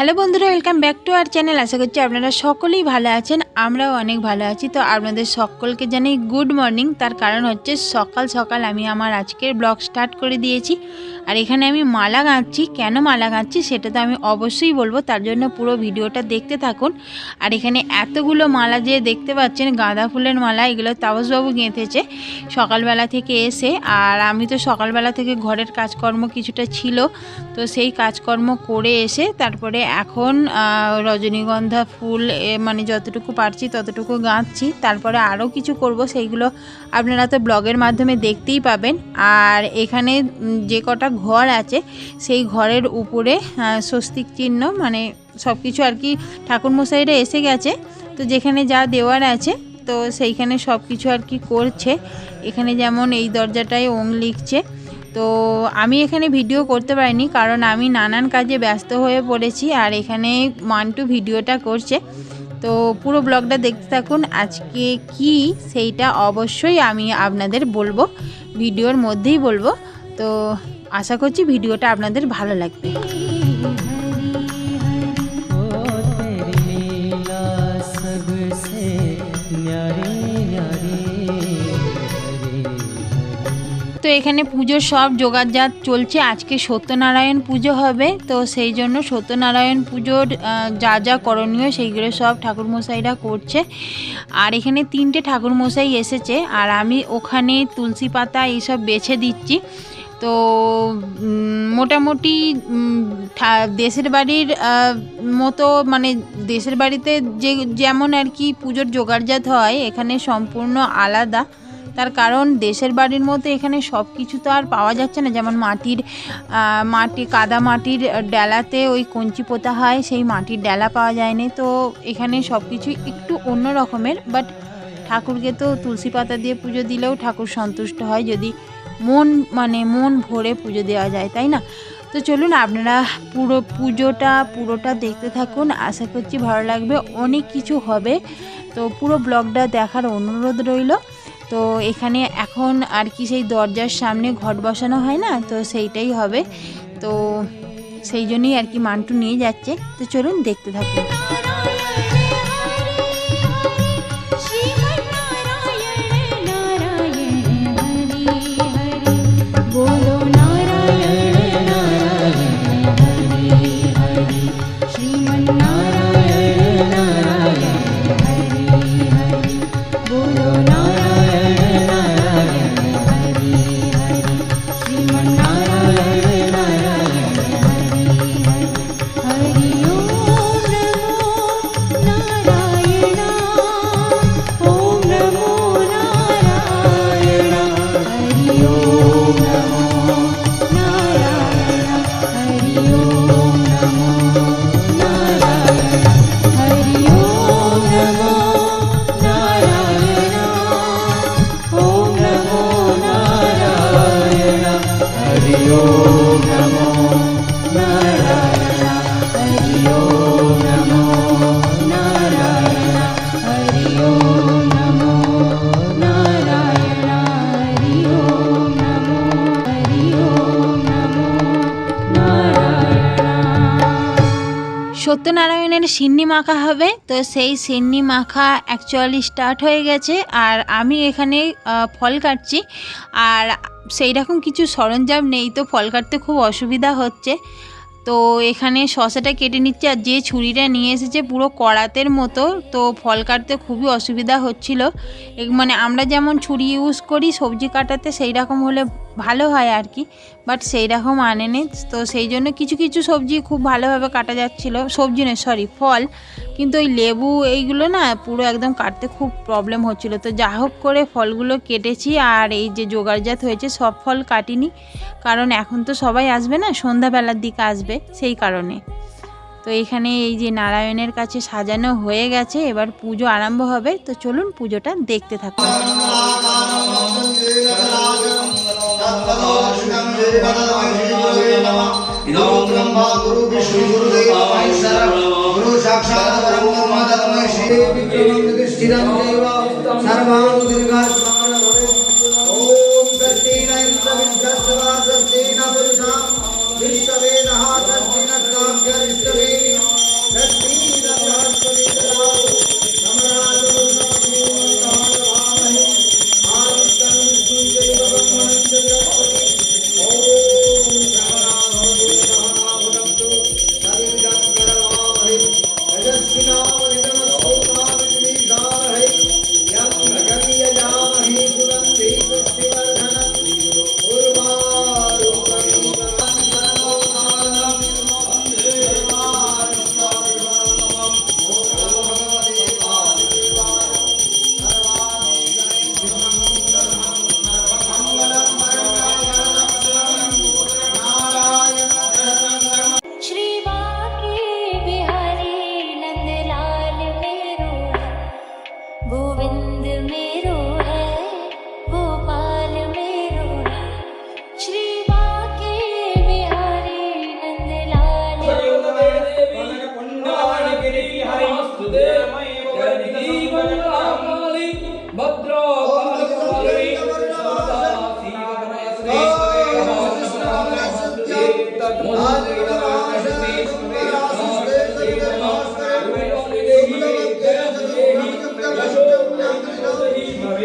Hello বন্ধুরা, welcome back to our channel. আশা করছি আপনারা সকলেই ভালো আছেন, আমরাও অনেক ভালো আছি। তো আপনাদের সকলকে জানাই গুড মর্নিং। তার কারণ হচ্ছে সকাল সকাল আমি আমার আজকের ব্লগ স্টার্ট করে দিয়েছি। আর এখানে আমি মালা গাঁচ্ছি কেন মালা গাঁচ্ছি সেটা তো আমি অবশ্যই বলব। তার জন্য পুরো ভিডিওটা দেখতে থাকুন। আর এখানে এতগুলো মালা যে দেখতে পাচ্ছেন, গাঁদা ফুলের মালা, এগুলো তাপসবাবু গেঁথেছে সকালবেলা থেকে এসে। আর আমি তো সকালবেলা থেকে ঘরের কাজকর্ম কিছুটা ছিল, তো সেই কাজকর্ম করে এসে তারপরে এখন রজনীগন্ধা ফুল মানে যতটুকু পারছি ততটুকু গাঁথছি। তারপরে আরও কিছু করব, সেইগুলো আপনারা তো ব্লগের মাধ্যমে দেখতেই পাবেন। আর এখানে যে কটা ঘর আছে, সেই ঘরের উপরে স্বস্তিক চিহ্ন মানে সব কিছু আর কি ঠাকুরমশাইরা এসে গেছে। তো যেখানে যা দেওয়ার আছে, তো সেইখানে সব কিছু আর কি করছে। এখানে যেমন এই দরজাটায় ওং লিখছে। তো আমি এখানে ভিডিও করতে পারিনি, কারণ আমি নানান কাজে ব্যস্ত হয়ে পড়েছি আর এখানে মান্টু ভিডিওটা করছে। তো পুরো ব্লগটা দেখতে থাকুন, আজকে কি সেইটা অবশ্যই আমি আপনাদের বলব, ভিডিওর মধ্যেই বলব। তো আশা করছি ভিডিওটা আপনাদের ভালো লাগবে। তো এখানে পুজোর সব জোগাড়জাত চলছে। আজকে সত্যনারায়ণ পুজো হবে, তো সেই জন্য সত্যনারায়ণ পুজোর যা যা করণীয় সেইগুলো সব ঠাকুরমশাইরা করছে। আর এখানে তিনটে ঠাকুরমশাই এসেছে, আর আমি ওখানে তুলসী পাতা এইসব বেছে দিচ্ছি। তো মোটামুটি দেশের বাড়ির মতো মানে দেশের বাড়িতে যে, যেমন আর কি পুজোর জোগাড়জাত হয়, এখানে সম্পূর্ণ আলাদা। তার কারণ দেশের বাড়ির মতো এখানে সব কিছু তো আর পাওয়া যাচ্ছে না। যেমন মাটির মাটি, কাদা মাটির ডেলাতে ওই কঞ্চি পোতা হয়, সেই মাটির ডেলা পাওয়া যায়নি। তো এখানে সব কিছু একটু অন্য রকমের বাট ঠাকুরকে তো তুলসী পাতা দিয়ে পুজো দিলেও ঠাকুর সন্তুষ্ট হয় যদি মন মানে মন ভরে পুজো দেওয়া যায়, তাই না? তো চলুন আপনারা পুরো পুজোটা, পুরোটা দেখতে থাকুন। আশা করছি ভালো লাগবে। অনেক কিছু হবে। তো পুরো ব্লগটা দেখার অনুরোধ রইল। তো এখানে এখন আর কি সেই দরজার সামনে ঘট বসানো হয় না, তো সেইটাই হবে। তো সেই জন্যই আর কি মানটু নিয়ে যাচ্ছে। তো চলুন দেখতে থাকুন। Lord. সিন্নি মাখা হবে। তো সেই সিন্নি মাখা অ্যাকচুয়ালি স্টার্ট হয়ে গেছে আর আমি এখানে ফল কাটছি। আর সেই রকম কিছু সরঞ্জাম নেই, তো ফল কাটতে খুব অসুবিধা হচ্ছে। তো এখানে শশাটা কেটে নিচ্ছে আর যে ছুরিটা নিয়ে এসেছে পুরো কড়াতের মতো, তো ফল কাটতে খুবই অসুবিধা হচ্ছিল। মানে আমরা যেমন ছুরি ইউজ করি সবজি কাটাতে সেই রকম হলে ভালো হয় আর কি বাট সেই রকম আনে আনেনি। তো সেই জন্য কিছু কিছু সবজি খুব ভালোভাবে কাটা যাচ্ছিল। সবজি নয় সরি ফল। কিন্তু ওই লেবু এইগুলো না পুরো একদম কাটতে খুব প্রবলেম হচ্ছিল। তো যা হোক করে ফলগুলো কেটেছি আর এই যে জোগাড়জাত হয়েছে, সব ফল কাটিনি। কারণ এখন তো সবাই আসবে না, সন্ধ্যাবেলার দিকে আসবে সেই কারণে। তো এখানে এই যে নারায়ণের কাছে সাজানো হয়ে গেছে, এবার পুজো আরম্ভ হবে। তো চলুন পুজোটা দেখতে থাকুন। गुरु साक्षात् ब्रह्म तस्मै श्री विक्रमं प्रतिष्ठितं देव सर्वां दीर्घास्मान्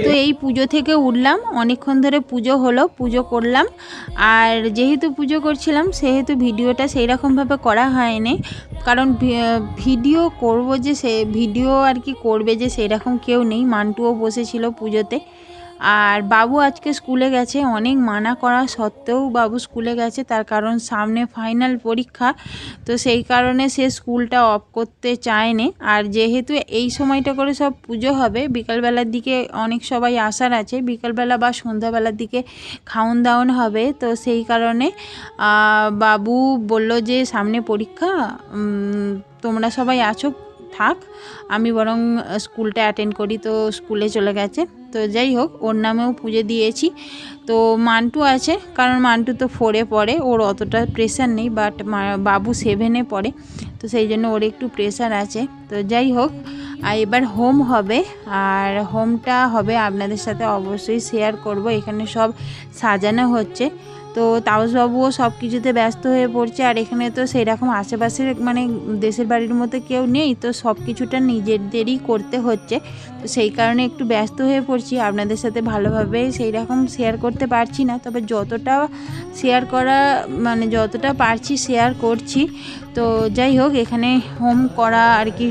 তো এই পুজো থেকে উঠলাম, অনেকক্ষণ ধরে পুজো হলো, পুজো করলাম। আর যেহেতু পুজো করছিলাম, সেহেতু ভিডিওটা সেই রকমভাবে করা হয়নি। কারণ ভিডিও করব যে সে, ভিডিও আর কি করবে যে সেরকম কেউ নেই। মান্টুও বসেছিল পুজোতে। আর বাবু আজকে স্কুলে গেছে, অনেক মানা করা সত্ত্বেও বাবু স্কুলে গেছে, তার কারণ সামনে ফাইনাল পরীক্ষা, তো সেই কারণে সে স্কুলটা অফ করতে চায়নি। আর যেহেতু এই সময়টা করে সব পুজো হবে, বিকালবেলার দিকে অনেক সবাই আসার আছে, বিকালবেলা বা সন্ধ্যাবেলার দিকে খাওন দাওন হবে, তো সেই কারণে বাবু বলল যে সামনে পরীক্ষা তোমরা সবাই আছো, থাক, আমি বরং স্কুলটা অ্যাটেন্ড করি, তো স্কুলে চলে গেছে। তো যাই হোক, ওর নামেও পুজো দিয়েছি। তো মান্টু আছে, কারণ মান্টু তো ফোরে পড়ে, ওর অতটা প্রেশার নেই বাট বাবু সেভেনে পড়ে, তো সেই জন্য ওর একটু প্রেশার আছে। তো যাই হোক আর এবার হোম হবে, আর হোমটা হবে আপনাদের সাথে অবশ্যই শেয়ার করব। এখানে সব সাজানো হচ্ছে। তো তাপসবাবুও সব কিছুতে ব্যস্ত হয়ে পড়ছে, আর এখানে তো সেই রকম আশেপাশের মানে দেশের বাড়ির মতো কেউ নেই, তো সব কিছুটা নিজেদেরই করতে হচ্ছে। তো সেই কারণে একটু ব্যস্ত হয়ে পড়ছি, আপনাদের সাথে ভালোভাবে সেই রকম শেয়ার করতে পারছি না। তবে যতটা শেয়ার করা মানে যতটা পারছি শেয়ার করছি। তো যাই হোক, এখানে হোম করা আর কি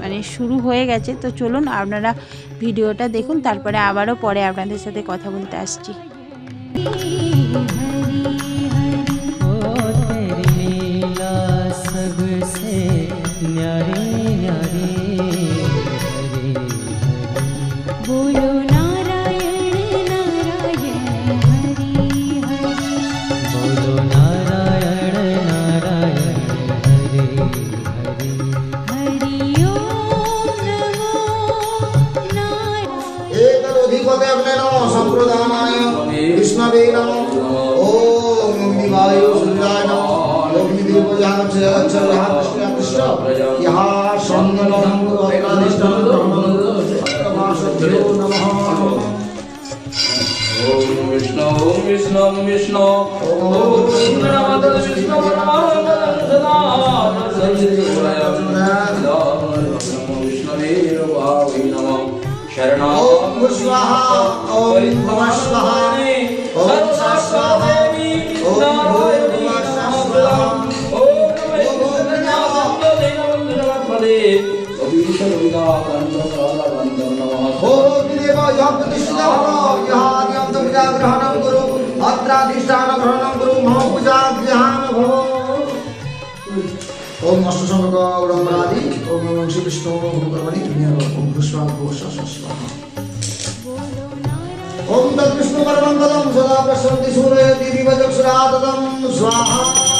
মানে শুরু হয়ে গেছে। তো চলুন, আপনারা ভিডিওটা দেখুন, তারপরে আবারও পরে আপনাদের সাথে কথা বলতে আসছি। Vishnu, Om Vishnu, Om Vishnu, Om Vishnu, Namada Vishnu, Namada Sada, Saraswati Purayam, Om Vishnu, Veera Bhavi Namam, Sharanam, Om Swaha, Om Namah Swaha, Om Swaha, Om Bhoi Swaha, Om Vishnu, Vishnu, Vishnu, Vishnu, Vishnu, Vishnu, च पूजाग्रहणं कुरु अत्राधिष्ठानग्रहणं कुरु मम पूजाग्रहान् भव ॐ अष्टसङ्ग गौरम्बरादि ॐ नमो श्री विष्णु कर्मणि ॐ भूष्वा भूष्वा स्वाहा ॐ तद्विष्णु परमं पदं सदा प्रसन्ति सूरयति दिवचक्षुरा तदं स्वाहा स्वाहा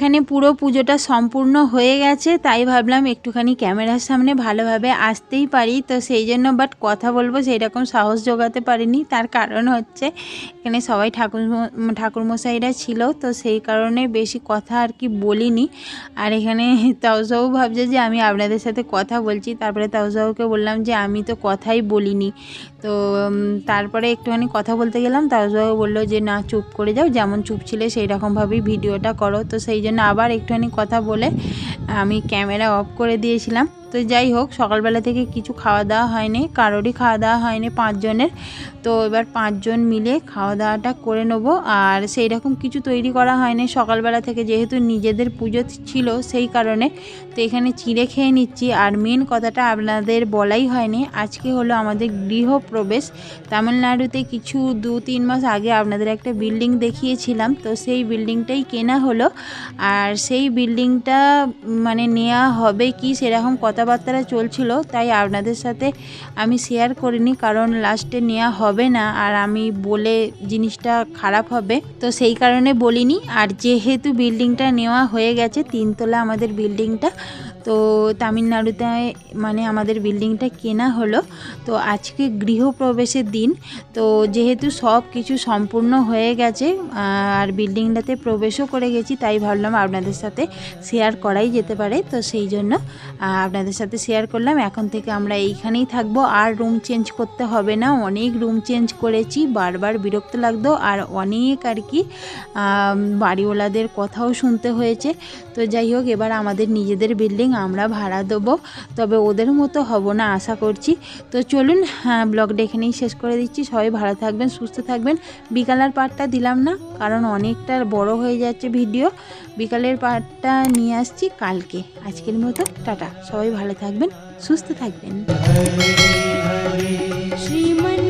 এখানে পুরো পুজোটা সম্পূর্ণ হয়ে গেছে, তাই ভাবলাম একটুখানি ক্যামেরার সামনে ভালোভাবে আসতেই পারি। তো সেই জন্য বাট কথা বলব সেই রকম সাহস জোগাতে পারিনি। তার কারণ হচ্ছে, এখানে সবাই ঠাকুর ঠাকুরমশাইরা ছিল, তো সেই কারণে বেশি কথা আর কি বলিনি। আর এখানে তাওসাও ভাবছে যে, আমি আপনাদের সাথে কথা বলছি। তারপরে তাওসাউকে বললাম যে, আমি তো কথাই বলিনি। তো তারপরে একটুখানি কথা বলতে গেলাম। তাওসাও বলল যে, না, চুপ করে যাও। যেমন চুপ ছিলে সেই রকমভাবেই ভিডিওটা করো। তো সেই জন্য আবার একটুখানি কথা বলে আমি ক্যামেরা অফ করে দিয়েছিলাম। তো যাই হোক, সকালবেলা থেকে কিছু খাওয়া দাওয়া হয়নি, কারোরই খাওয়া দাওয়া হয়নি পাঁচজনের। তো এবার পাঁচজন মিলে খাওয়া দাওয়াটা করে নেব। আর সেই রকম কিছু তৈরি করা হয়নি সকালবেলা থেকে, যেহেতু নিজেদের পুজো ছিল সেই কারণে। তো এখানে চিড়ে খেয়ে নিচ্ছি। আর মেন কথাটা আপনাদের বলাই হয়নি, আজকে হলো আমাদের গৃহপ্রবেশ। তামিলনাড়ুতে কিছু দু তিন মাস আগে আপনাদের একটা বিল্ডিং দেখিয়েছিলাম, তো সেই বিল্ডিংটাই কেনা হলো। আর সেই বিল্ডিংটা মানে নেওয়া হবে কি সেরকম কথাবার্তা চলছিল, তাই আপনাদের সাথে আমি শেয়ার করিনি, কারণ লাস্টে নেওয়া হবে না, আর আমি বলে জিনিসটা খারাপ হবে। তো সেই কারণে বলিনি, আর যেহেতু বিল্ডিংটা নেওয়া হয়ে গেছে, তিনতলা আমাদের বিল্ডিংটা তো তামিলনাড়ুতে মানে আমাদের বিল্ডিংটা কেনা হলো। তো আজকে গৃহপ্রবেশের দিন। তো যেহেতু সব কিছু সম্পূর্ণ হয়ে গেছে আর বিল্ডিংটাতে প্রবেশও করে গেছি, তাই ভাবলাম আপনাদের সাথে শেয়ার করাই যেতে পারে। তো সেই জন্য আপনাদের সাথে শেয়ার করলাম। এখন থেকে আমরা এইখানেই থাকব। আর রুম চেঞ্জ করতে হবে না। অনেক রুম চেঞ্জ করেছি। বারবার বিরক্ত লাগতো। আর অনেক আর কি বাড়িওয়ালাদের কথাও শুনতে হয়েছে। তো যাই হোক, এবার আমাদের নিজেদের বিল্ডিং আমরা ভাড়া দেবো, তবে ওদের মতো হব না আশা করছি। তো চলুন হ্যাঁ ব্লগটা এখানেই শেষ করে দিচ্ছি। সবাই ভালো থাকবেন, সুস্থ থাকবেন। বিকালের পার্টটা দিলাম না, কারণ অনেকটা বড় হয়ে যাচ্ছে ভিডিও। বিকালের পার্টটা নিয়ে আসছি কালকে। আজকের মতো, টাটা। সবাই ভালো থাকবেন, সুস্থ থাকবেন। শ্রীমান